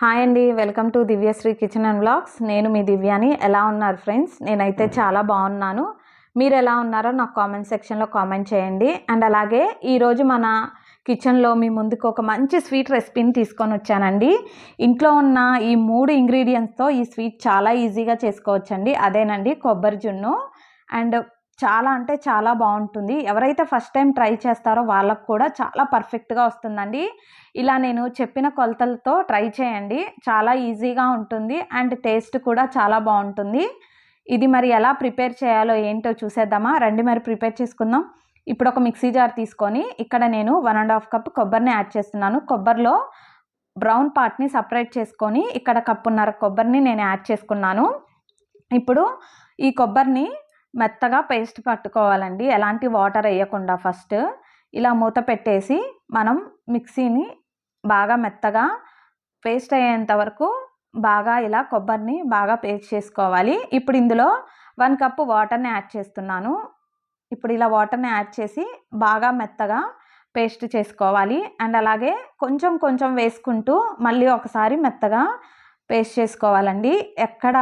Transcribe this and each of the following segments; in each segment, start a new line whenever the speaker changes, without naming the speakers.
Hi అండి welcome to Divyasri kitchen and vlogs. నేను మీ దివ్యాని. ఎలా ఉన్నారు ఫ్రెండ్స్? నేనైతే చాలా బాగున్నాను. మీరు ఎలా ఉన్నారో నాకు కామెంట్ సెక్షన్లో కామెంట్ చేయండి. అండ్ అలాగే ఈరోజు మన కిచెన్లో మీ ముందుకు ఒక మంచి స్వీట్ రెసిపీని తీసుకొని వచ్చానండి. ఇంట్లో ఉన్న ఈ మూడు ఇంగ్రీడియంట్స్తో ఈ స్వీట్ చాలా ఈజీగా చేసుకోవచ్చండి. అదేనండి కొబ్బరి జున్ను. అండ్ చాలా అంటే చాలా బాగుంటుంది. ఎవరైతే ఫస్ట్ టైం ట్రై చేస్తారో వాళ్ళకు కూడా చాలా పర్ఫెక్ట్గా వస్తుందండి. ఇలా నేను చెప్పిన కొలతలతో ట్రై చేయండి. చాలా ఈజీగా ఉంటుంది అండ్ టేస్ట్ కూడా చాలా బాగుంటుంది. ఇది మరి ఎలా ప్రిపేర్ చేయాలో ఏంటో చూసేద్దామా? రండి మరి ప్రిపేర్ చేసుకుందాం. ఇప్పుడు ఒక మిక్సీ జార్ తీసుకొని ఇక్కడ నేను వన్ అండ్ హాఫ్ కప్ కొబ్బరిని యాడ్ చేస్తున్నాను. కొబ్బరిలో బ్రౌన్ పార్ట్ని సపరేట్ చేసుకొని ఇక్కడ కప్పున్నర కొబ్బరిని నేను యాడ్ చేసుకున్నాను. ఇప్పుడు ఈ కొబ్బరిని మెత్తగా పేస్ట్ పట్టుకోవాలండి. ఎలాంటి వాటర్ వేయకుండా ఫస్ట్ ఇలా మూత పెట్టేసి మనం మిక్సీని బాగా మెత్తగా పేస్ట్ అయ్యేంత వరకు బాగా ఇలా కొబ్బరిని బాగా పేస్ట్ చేసుకోవాలి. ఇప్పుడు ఇందులో వన్ కప్పు వాటర్ని యాడ్ చేస్తున్నాను. ఇప్పుడు ఇలా వాటర్ని యాడ్ చేసి బాగా మెత్తగా పేస్ట్ చేసుకోవాలి. అండ్ అలాగే కొంచెం కొంచెం వేసుకుంటూ మళ్ళీ ఒకసారి మెత్తగా పేస్ట్ చేసుకోవాలండి. ఎక్కడ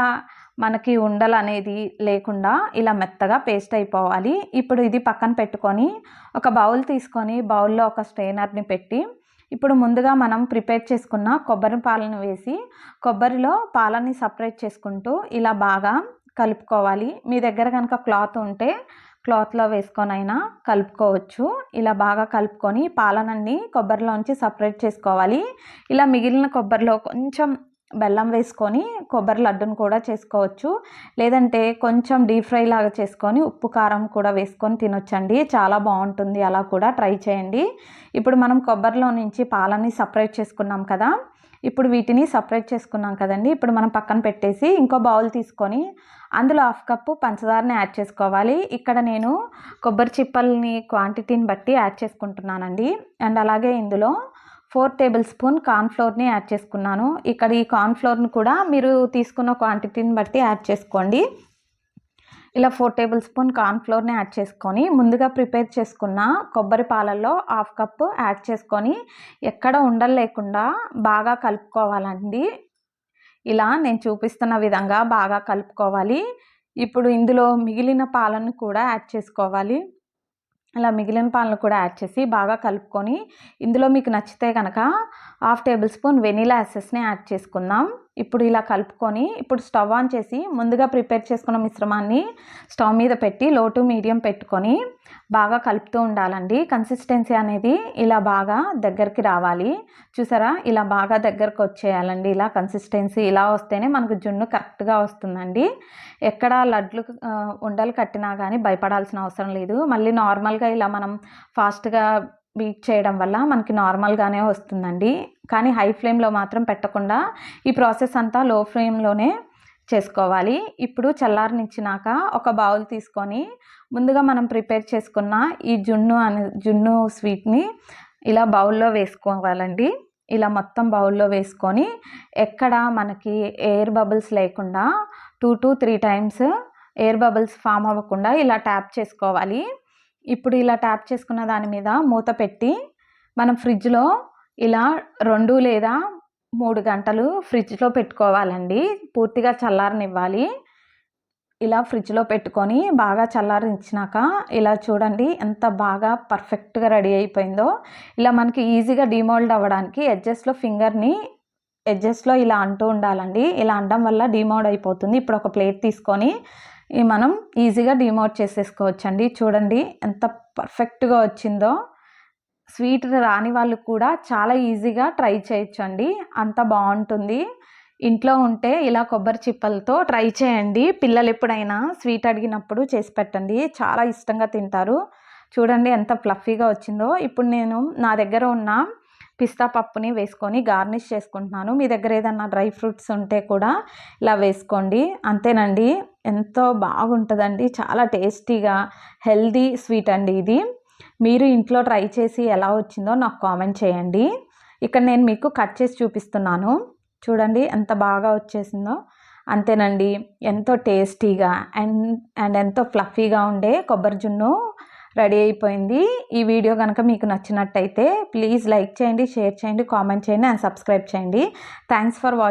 మనకి ఉండలు అనేది లేకుండా ఇలా మెత్తగా పేస్ట్ అయిపోవాలి. ఇప్పుడు ఇది పక్కన పెట్టుకొని ఒక బౌల్ తీసుకొని బౌల్లో ఒక స్ట్రెయినర్ని పెట్టి ఇప్పుడు ముందుగా మనం ప్రిపేర్ చేసుకున్న కొబ్బరి పాలను వేసి కొబ్బరిలో పాలని సపరేట్ చేసుకుంటూ ఇలా బాగా కలుపుకోవాలి. మీ దగ్గర కనుక క్లాత్ ఉంటే క్లాత్లో వేసుకొనైనా కలుపుకోవచ్చు. ఇలా బాగా కలుపుకొని పాలనన్నీ కొబ్బరిలోంచి సపరేట్ చేసుకోవాలి. ఇలా మిగిలిన కొబ్బరిలో కొంచెం బెల్లం వేసుకొని కొబ్బరి లడ్డును కూడా చేసుకోవచ్చు. లేదంటే కొంచెం డీప్ ఫ్రై లాగా చేసుకొని ఉప్పు కారం కూడా వేసుకొని తినొచ్చండి. చాలా బాగుంటుంది. అలా కూడా ట్రై చేయండి. ఇప్పుడు మనం కొబ్బరిలో నుంచి పాలని సపరేట్ చేసుకున్నాం కదా. ఇప్పుడు వీటిని సపరేట్ చేసుకున్నాం కదండి. ఇప్పుడు మనం పక్కన పెట్టేసి ఇంకో బౌల్ తీసుకొని అందులో హాఫ్ కప్పు పంచదారని యాడ్ చేసుకోవాలి. ఇక్కడ నేను కొబ్బరి చిప్పల్ని క్వాంటిటీని బట్టి యాడ్ చేసుకుంటున్నానండి. అండ్ అలాగే ఇందులో ఫోర్ టేబుల్ స్పూన్ కార్న్ఫ్లోర్ని యాడ్ చేసుకున్నాను. ఇక్కడ ఈ కార్న్ఫ్లోర్ని కూడా మీరు తీసుకున్న క్వాంటిటీని బట్టి యాడ్ చేసుకోండి. ఇలా ఫోర్ టేబుల్ స్పూన్ కార్న్ఫ్లోర్ని యాడ్ చేసుకొని ముందుగా ప్రిపేర్ చేసుకున్న కొబ్బరి పాలల్లో హాఫ్ కప్పు యాడ్ చేసుకొని ఎక్కడ ఉండలు లేకుండా బాగా కలుపుకోవాలండి. ఇలా నేను చూపిస్తున్న విధంగా బాగా కలుపుకోవాలి. ఇప్పుడు ఇందులో మిగిలిన పాలను కూడా యాడ్ చేసుకోవాలి. అలా మిగిలిన పాలను కూడా యాడ్ చేసి బాగా కలుపుకొని ఇందులో మీకు నచ్చితే కనుక హాఫ్ టేబుల్ స్పూన్ వెనీలా ఎసెస్ని యాడ్ చేసుకుందాం. ఇప్పుడు ఇలా కలుపుకొని ఇప్పుడు స్టవ్ ఆన్ చేసి ముందుగా ప్రిపేర్ చేసుకున్న మిశ్రమాన్ని స్టవ్ మీద పెట్టి లో టు మీడియం పెట్టుకొని బాగా కలుపుతూ ఉండాలండి. కన్సిస్టెన్సీ అనేది ఇలా బాగా దగ్గరికి రావాలి. చూసారా? ఇలా బాగా దగ్గరకు వచ్చేయాలండి. ఇలా కన్సిస్టెన్సీ ఇలా వస్తేనే మనకు జున్ను కరెక్ట్గా వస్తుందండి. ఎక్కడ లడ్లు ఉండలు కట్టినా కానీ భయపడాల్సిన అవసరం లేదు. మళ్ళీ నార్మల్గా ఇలా మనం ఫాస్ట్గా బీట్ చేయడం వల్ల మనకి నార్మల్గానే వస్తుందండి. కానీ హై ఫ్లేమ్లో మాత్రం పెట్టకుండా ఈ ప్రాసెస్ అంతా లో ఫ్లేమ్లోనే చేసుకోవాలి. ఇప్పుడు చల్లారనిచ్చినాక ఒక బౌల్ తీసుకొని ముందుగా మనం ప్రిపేర్ చేసుకున్న ఈ జున్ను అనే జున్ను స్వీట్ని ఇలా బౌల్లో వేసుకోవాలండి. ఇలా మొత్తం బౌల్లో వేసుకొని ఎక్కడ మనకి ఎయిర్ బబుల్స్ లేకుండా two to three times air bubbles form అవ్వకుండా ఇలా ట్యాప్ చేసుకోవాలి. ఇప్పుడు ఇలా ట్యాప్ చేసుకున్న దాని మీద మూత పెట్టి మనం ఫ్రిడ్జ్లో ఇలా రెండు లేదా మూడు గంటలు ఫ్రిడ్జ్లో పెట్టుకోవాలండి. పూర్తిగా చల్లారనివ్వాలి. ఇలా ఫ్రిడ్జ్లో పెట్టుకొని బాగా చల్లారించినాక ఇలా చూడండి ఎంత బాగా పర్ఫెక్ట్గా రెడీ అయిపోయిందో. ఇలా మనకి ఈజీగా డిమోల్డ్ అవ్వడానికి ఎడ్జస్ట్లో ఫింగర్ని ఎడ్జస్ట్లో ఇలా అంటూ ఉండాలండి. ఇలా అనడం వల్ల డిమోల్డ్ అయిపోతుంది. ఇప్పుడు ఒక ప్లేట్ తీసుకొని మనం ఈజీగా డిమోట్ చేసేసుకోవచ్చండి. చూడండి ఎంత పర్ఫెక్ట్గా వచ్చిందో. స్వీట్ రాని వాళ్ళు కూడా చాలా ఈజీగా ట్రై చేయొచ్చండి. అంత బాగుంటుంది. ఇంట్లో ఉంటే ఇలా కొబ్బరి చిప్పలతో ట్రై చేయండి. పిల్లలు ఎప్పుడైనా స్వీట్ అడిగినప్పుడు చేసి పెట్టండి. చాలా ఇష్టంగా తింటారు. చూడండి ఎంత ఫ్లఫీగా వచ్చిందో. ఇప్పుడు నేను నా దగ్గర ఉన్న పిస్తా పప్పుని వేసుకొని గార్నిష్ చేసుకుంటున్నాను. మీ దగ్గర ఏదన్నా డ్రై ఫ్రూట్స్ ఉంటే కూడా ఇలా వేసుకోండి. అంతేనండి. ఎంతో బాగుంటుందండి. చాలా టేస్టీగా హెల్దీ స్వీట్ అండి ఇది. మీరు ఇంట్లో ట్రై చేసి ఎలా వచ్చిందో నాకు కామెంట్ చేయండి. ఇక్కడ నేను మీకు కట్ చేసి చూపిస్తున్నాను. చూడండి ఎంత బాగా వచ్చేసిందో. అంతేనండి ఎంతో టేస్టీగా అండ్ అండ్ ఎంతో ఫ్లఫీగా ఉండే కొబ్బరి జున్ను రెడీ అయిపోయింది. ఈ వీడియో కనుక మీకు నచ్చినట్టయితే ప్లీజ్ లైక్ చేయండి షేర్ చేయండి కామెంట్ చేయండి అండ్ సబ్స్క్రైబ్ చేయండి. Thanks for watching